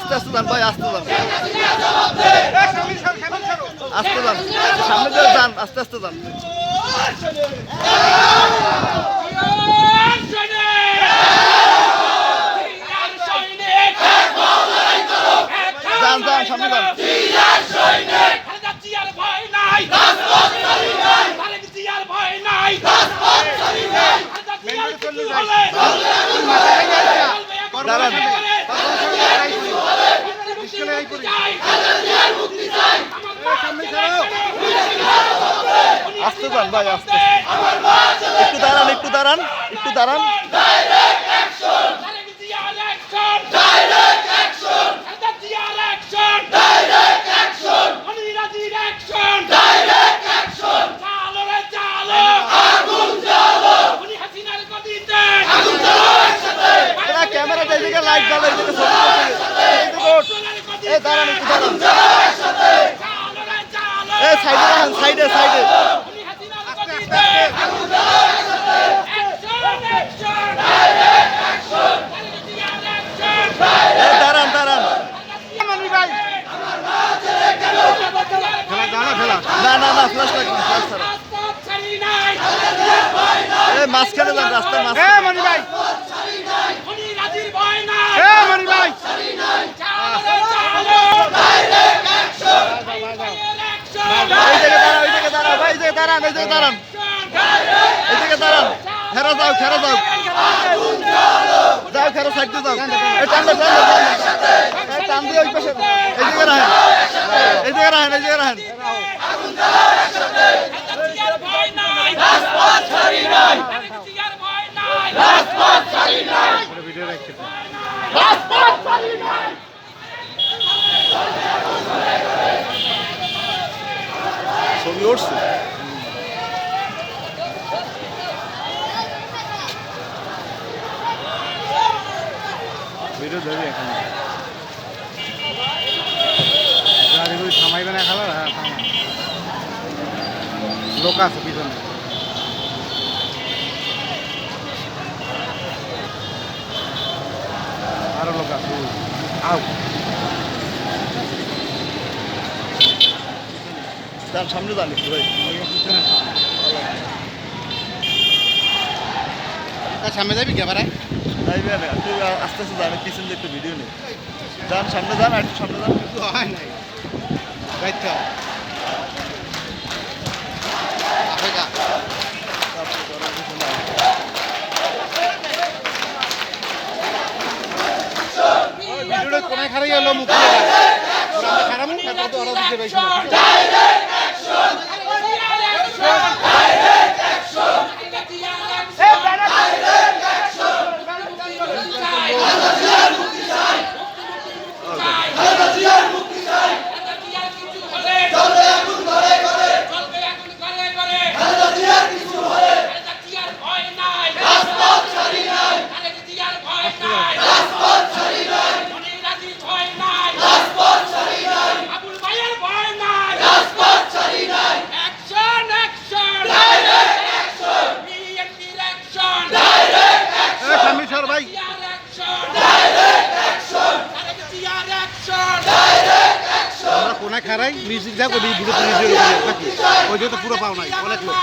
যান ভাই আস্তে যান। আস্তে যান। সামনে দিয়ে যান আস্তে আস্তে যান। যান যান সামনে যান। দাঁড়ান। আস্তে যান ভাই আসতে। একটু দাঁড়ান একটু দাঁড়ান একটু দাঁড়ান। দাঁড়ান একটু দাঁড়ান। এ সাইডে রাখেন সাইডে সাইডে। এ দাঁড়ান দাঁড়ান। না না না ফ্লাশ লাগবে ফ্লাশ ছাড়া এ মাঝখানে যান রাস্তার মাঝখানে। মনি ভাই মনি ভাই এই জায়গায় দাঁড়ান এই জায়গায় দাঁড়ান ভাই এই জায়গায় দাঁড়ান। জায়গায় দাঁড়ান। খেরা যাও খেরা যাও। যাও খেরা সাইড যাও। এই টান দাও, টান দিয়ে ওই পাশে জায়গায় রাখেন। জায়গায় রাখেন জায়গায় রাখেন। ছবি উঠছে? ভিডিও ধরি এখন। গাড়িগুলি থামাইবে না খাবার হ্যাঁ থামাই লোক আছে পিছনে। আরও লোক আছে। আও যান সামনে একটু ভাই। পিছনে। সামনে যাবি কে বারাই যাইবে না একটু আস্তে আস্তে যান, পিছন দিয়ে একটু ভিডিও নেই যান, সামনে যান, আর একটু সামনে যান। হয় নাই। নাই। ভিডিওটা কোনায় খারাই গেল, মুখ। খারাপ তারপর তো ওরা দিতে পাইছি খানা খারাই, মিউজিক যা করি ভিডিও ভিডিও নাকি? ওই জন্য পুরো পাও নাই অনেক লোক।